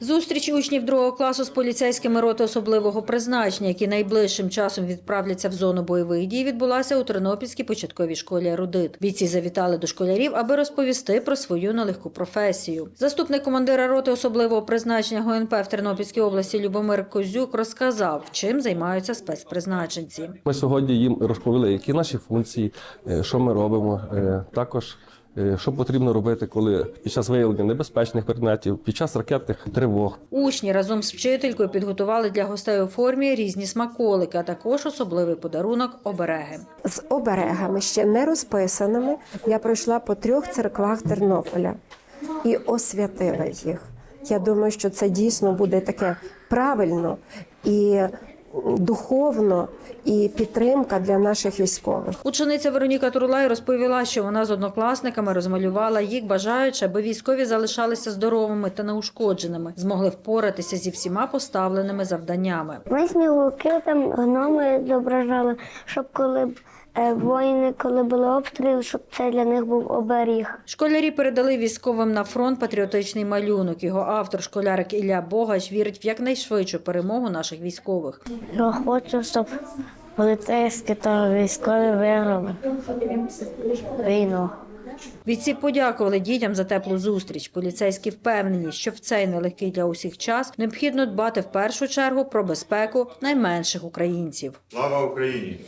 Зустріч учнів другого класу з поліцейськими роти особливого призначення, які найближчим часом відправляться в зону бойових дій, відбулася у Тернопільській початковій школі «Ерудит». Бійці завітали до школярів, аби розповісти про свою нелегку професію. Заступник командира роти особливого призначення ГУНП в Тернопільській області Любомир Козюк розказав, чим займаються спецпризначенці. Ми сьогодні їм розповіли, які наші функції, е, що ми робимо. е, Також що потрібно робити, коли під час виявлення небезпечних предметів, під час ракетних тривог. Учні разом з вчителькою підготували для гостей у формі різні смаколики, а також особливий подарунок обереги. з оберегами, ще не розписаними. Я пройшла по трьох церквах Тернополя і освятила їх. Я думаю, що це дійсно буде таке правильно і духовно, і підтримка для наших військових. Учениця Вероніка Турлай розповіла, що вона з однокласниками розмалювала їх, бажаючи, аби військові залишалися здоровими та неушкодженими, змогли впоратися зі всіма поставленими завданнями. Ми сніговики там гноми зображали, щоб коли б, воїни, коли були обстріли, щоб це для них був оберіг. Школярі передали військовим на фронт патріотичний малюнок. Його автор, школярик Ілля Богач, вірить в якнайшвидшу перемогу наших військових. Я хочу, щоб поліцейські та військові виграли війну. Бійці подякували дітям за теплу зустріч. Поліцейські впевнені, що в цей нелегкий для усіх час необхідно дбати в першу чергу про безпеку найменших українців. Слава Україні!